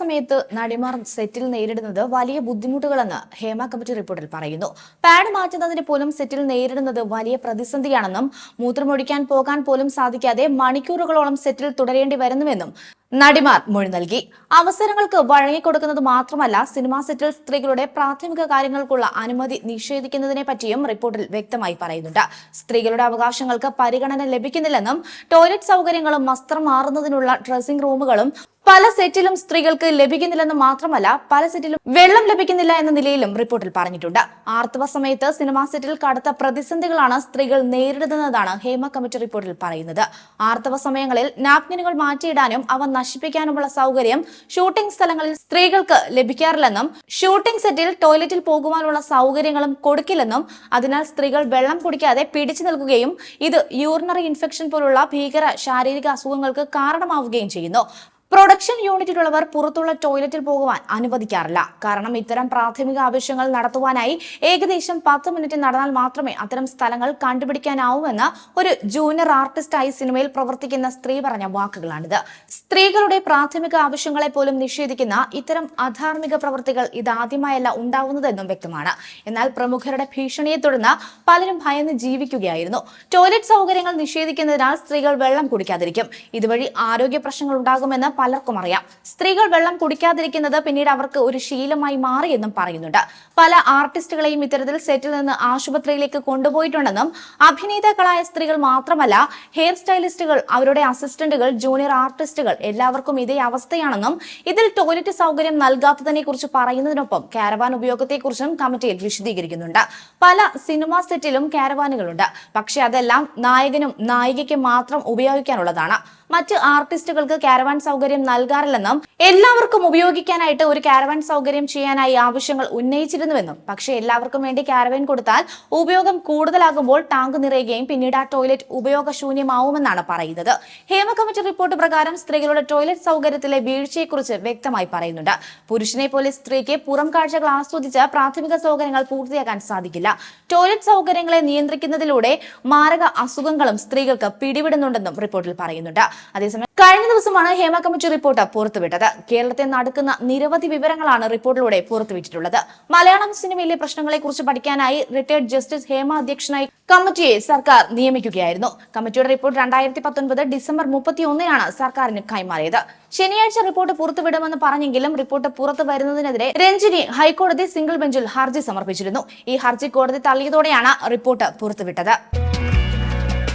സമയത്ത് നടിമാർ സെറ്റിൽ നേരിടുന്നത് വലിയ ബുദ്ധിമുട്ടുകളെന്ന് ഹേമ കമ്മിറ്റി റിപ്പോർട്ടിൽ പറയുന്നു. പാഡ് മാറ്റുന്നതിന് പോലും സെറ്റിൽ നേരിടുന്നത് വലിയ പ്രതിസന്ധിയാണെന്നും മൂത്രമൊഴിക്കാൻ പോകാൻ പോലും സാധിക്കാതെ മണിക്കൂറുകളോളം സെറ്റിൽ തുടരേണ്ടി വരുന്നുവെന്നും നടിമാർ മൊഴി നൽകി. അവസരങ്ങൾക്ക് വഴങ്ങിക്കൊടുക്കുന്നത് മാത്രമല്ല സിനിമാ സെറ്റിൽ സ്ത്രീകളുടെ പ്രാഥമിക കാര്യങ്ങൾക്കുള്ള അനുമതി നിഷേധിക്കുന്നതിനെ പറ്റിയും റിപ്പോർട്ടിൽ വ്യക്തമായി പറയുന്നുണ്ട്. സ്ത്രീകളുടെ അവകാശങ്ങൾക്ക് പരിഗണന ലഭിക്കുന്നില്ലെന്നും ടോയ്ലറ്റ് സൗകര്യങ്ങളും വസ്ത്രം മാറുന്നതിനുള്ള ഡ്രസ്സിംഗ് റൂമുകളും പല സെറ്റിലും സ്ത്രീകൾക്ക് ലഭിക്കുന്നില്ലെന്ന് മാത്രമല്ല പല സെറ്റിലും വെള്ളം ലഭിക്കുന്നില്ല എന്ന നിലയിലും റിപ്പോർട്ടിൽ പറഞ്ഞിട്ടുണ്ട്. ആർത്തവ സമയത്ത് സിനിമാ സെറ്റിൽ കടുത്ത പ്രതിസന്ധികളാണ് സ്ത്രീകൾ നേരിടുന്നതാണ് ഹേമ കമ്മിറ്റി റിപ്പോർട്ടിൽ പറയുന്നത്. ആർത്തവ സമയങ്ങളിൽ നാപ്കിനുകൾ മാറ്റിയിടാനും അവ നശിപ്പിക്കാനുമുള്ള സൗകര്യം ഷൂട്ടിംഗ് സ്ഥലങ്ങളിൽ സ്ത്രീകൾക്ക് ലഭിക്കാറില്ലെന്നും ഷൂട്ടിംഗ് സെറ്റിൽ ടോയ്ലറ്റിൽ പോകുവാനുള്ള സൗകര്യങ്ങളും കൊടുക്കില്ലെന്നും അതിനാൽ സ്ത്രീകൾ വെള്ളം കുടിക്കാതെ പിടിച്ചു നിൽക്കുകയും ഇത് യൂറിനറി ഇൻഫെക്ഷൻ പോലുള്ള ഭീകര ശാരീരിക അസുഖങ്ങൾക്ക് കാരണമാവുകയും ചെയ്യുന്നു. പ്രൊഡക്ഷൻ യൂണിറ്റിലുള്ളവർ പുറത്തുള്ള ടോയ്ലറ്റിൽ പോകുവാൻ അനുവദിക്കാറില്ല. കാരണം ഇത്തരം പ്രാഥമിക ആവശ്യങ്ങൾ നടത്തുവാനായി ഏകദേശം പത്ത് മിനിറ്റ് നടന്നാൽ മാത്രമേ അത്തരം സ്ഥലങ്ങൾ കണ്ടുപിടിക്കാനാവൂവെന്ന് ഒരു ജൂനിയർ ആർട്ടിസ്റ്റായി സിനിമയിൽ പ്രവർത്തിക്കുന്ന സ്ത്രീ പറഞ്ഞ വാക്കുകളാണിത്. സ്ത്രീകളുടെ പ്രാഥമിക ആവശ്യങ്ങളെ പോലും നിഷേധിക്കുന്ന ഇത്തരം അധാർമിക പ്രവൃത്തികൾ ഇതാദ്യമായല്ല ഉണ്ടാവുന്നതെന്നും വ്യക്തമാണ്. എന്നാൽ പ്രമുഖരുടെ ഭീഷണിയെ തുടർന്ന് പലരും ഭയന്ന് ജീവിക്കുകയായിരുന്നു. ടോയ്ലറ്റ് സൗകര്യങ്ങൾ നിഷേധിക്കുന്നതിനാൽ സ്ത്രീകൾ വെള്ളം കുടിക്കാതിരിക്കും. ഇതുവഴി ആരോഗ്യ പ്രശ്നങ്ങൾ ഉണ്ടാകുമെന്ന് പലർക്കും അറിയാം. സ്ത്രീകൾ വെള്ളം കുടിക്കാതിരിക്കുന്നത് പിന്നീട് അവർക്ക് ഒരു ശീലമായി മാറിയെന്നും പറയുന്നുണ്ട്. പല ആർട്ടിസ്റ്റുകളെയും ഇത്തരത്തിൽ സെറ്റിൽ നിന്ന് ആശുപത്രിയിലേക്ക് കൊണ്ടുപോയിട്ടുണ്ടെന്നും അഭിനേതാക്കളായ സ്ത്രീകൾ മാത്രമല്ല ഹെയർ സ്റ്റൈലിസ്റ്റുകൾ അവരുടെ അസിസ്റ്റന്റുകൾ ജൂനിയർ ആർട്ടിസ്റ്റുകൾ എല്ലാവർക്കും ഇതേ അവസ്ഥയാണെന്നും ഇതിൽ ടോയ്ലറ്റ് സൗകര്യം നൽകാത്തതിനെ കുറിച്ച് പറയുന്നതിനൊപ്പം കാരവാൻ ഉപയോഗത്തെക്കുറിച്ചും കമ്മിറ്റിയിൽ വിശദീകരിക്കുന്നുണ്ട്. പല സിനിമാ സെറ്റിലും കാരവാനുകളുണ്ട് പക്ഷെ അതെല്ലാം നായകനും നായികയ്ക്കും മാത്രം ഉപയോഗിക്കാനുള്ളതാണ്. മറ്റ് ആർട്ടിസ്റ്റുകൾക്ക് കാരവാൻ സൗകര്യം നൽകാറില്ലെന്നും എല്ലാവർക്കും ഉപയോഗിക്കാനായിട്ട് ഒരു കാരവാൻ സൗകര്യം ചെയ്യാനായി ആവശ്യങ്ങൾ ഉന്നയിച്ചിരുന്നുവെന്നും. പക്ഷേ എല്ലാവർക്കും വേണ്ടി കാരവാൻ കൊടുത്താൽ ഉപയോഗം കൂടുതലാകുമ്പോൾ ടാങ്ക് നിറയുകയും പിന്നീട് ആ ടോയ്ലറ്റ് ഉപയോഗശൂന്യമാവുമെന്നാണ് പറയുന്നത്. ഹേമ കമ്മിറ്റി റിപ്പോർട്ട് പ്രകാരം സ്ത്രീകളുടെ ടോയ്ലറ്റ് സൗകര്യത്തിലെ വീഴ്ചയെക്കുറിച്ച് വ്യക്തമായി പറയുന്നുണ്ട്. പുരുഷനെ പോലെ സ്ത്രീക്ക് പുറം കാഴ്ചകൾ ആസ്വദിച്ച് പ്രാഥമിക സൗകര്യങ്ങൾ പൂർത്തിയാക്കാൻ സാധിക്കില്ല. ടോയ്ലറ്റ് സൗകര്യങ്ങളെ നിയന്ത്രിക്കുന്നതിലൂടെ മാരക അസുഖങ്ങളും സ്ത്രീകൾക്ക് പിടിവിടുന്നുണ്ടെന്നും റിപ്പോർട്ടിൽ പറയുന്നുണ്ട്. അതേസമയം കഴിഞ്ഞ ദിവസമാണ് ഹേമ കമ്മിറ്റി റിപ്പോർട്ട് പുറത്തുവിട്ടത്. കേരളത്തെ നടക്കുന്ന നിരവധി വിവരങ്ങളാണ് റിപ്പോർട്ടിലൂടെ പുറത്തുവിട്ടിട്ടുള്ളത്. മലയാളം സിനിമയിലെ പ്രശ്നങ്ങളെക്കുറിച്ച് പഠിക്കാനായി റിട്ടയർഡ് ജസ്റ്റിസ് ഹേമ അധ്യക്ഷനായി കമ്മിറ്റിയെ സർക്കാർ നിയമിക്കുകയായിരുന്നു. കമ്മിറ്റിയുടെ റിപ്പോർട്ട് രണ്ടായിരത്തി പത്തൊൻപത് ഡിസംബർ മുപ്പത്തി ഒന്നിനാണ് സർക്കാരിന് കൈമാറിയത്. ശനിയാഴ്ച റിപ്പോർട്ട് പുറത്തുവിടുമെന്ന് പറഞ്ഞെങ്കിലും റിപ്പോർട്ട് പുറത്തു വരുന്നതിനെതിരെ രഞ്ജിനി ഹൈക്കോടതി സിംഗിൾ ബെഞ്ചിൽ ഹർജി സമർപ്പിച്ചിരുന്നു. ഈ ഹർജി കോടതി തള്ളിയതോടെയാണ് റിപ്പോർട്ട് പുറത്തുവിട്ടത്.